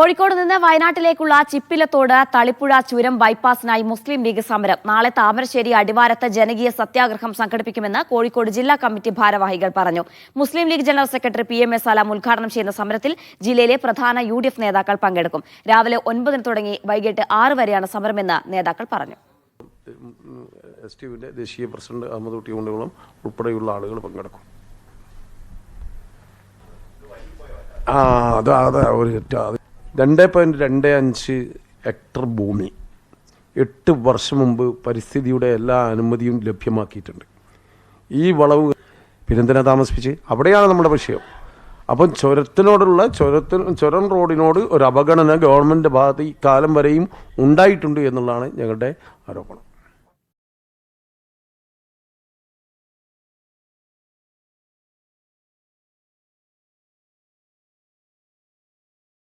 കോഴിക്കോട് നിന്ന് വയനാട്ടിലേക്കുള്ള ചിപ്പിലത്തോട് തളിപ്പുഴ ചുരം ബൈപ്പാസിനായി മുസ്ലിം ലീഗ് സമരം. നാളെ താമരശ്ശേരി അടിവാരത്ത് ജനകീയ സത്യാഗ്രഹം സംഘടിപ്പിക്കുമെന്ന് കോഴിക്കോട് ജില്ലാ കമ്മിറ്റി ഭാരവാഹികൾ പറഞ്ഞു. Muslim League general secretary P M A Salam ഉദ്ഘാടനം ചെയ്യുന്ന സമരത്തിൽ ജില്ലയിലെ പ്രധാന യു നേതാക്കൾ പങ്കെടുക്കും. രാവിലെ ഒൻപതിന് തുടങ്ങി വൈകിട്ട് ആറ് വരെയാണ് സമരമെന്ന് നേതാക്കൾ പറഞ്ഞു. എസ് ടി ദേശീയ പ്രസിഡന്റ് അഹമ്മദ് കുട്ടി ഉൾപ്പെടെയുള്ള ആളുകൾ പങ്കെടുക്കും. ആ അത് അതെ ഒരു രണ്ട് പോയിന്റ് രണ്ട് അഞ്ച് ഹെക്ടർ ഭൂമി. എട്ട് വർഷം മുമ്പ് പരിസ്ഥിതിയുടെ എല്ലാ അനുമതിയും ലഭ്യമാക്കിയിട്ടുണ്ട്. ഈ വളവ് പിന്നെന്തിനാ താമസിപ്പിച്ച്? അവിടെയാണ് നമ്മുടെ വിഷയം. അപ്പം ചുരത്തിനോടുള്ള ചുരത്തിന് ചുരം റോഡിനോട് ഒരു അവഗണന ഗവൺമെന്റ് ഭാഗത്ത് ഈ കാലം വരെയും ഉണ്ടായിട്ടുണ്ട് എന്നുള്ളതാണ് ഞങ്ങളുടെ ആരോപണം.